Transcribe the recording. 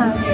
ค่ะ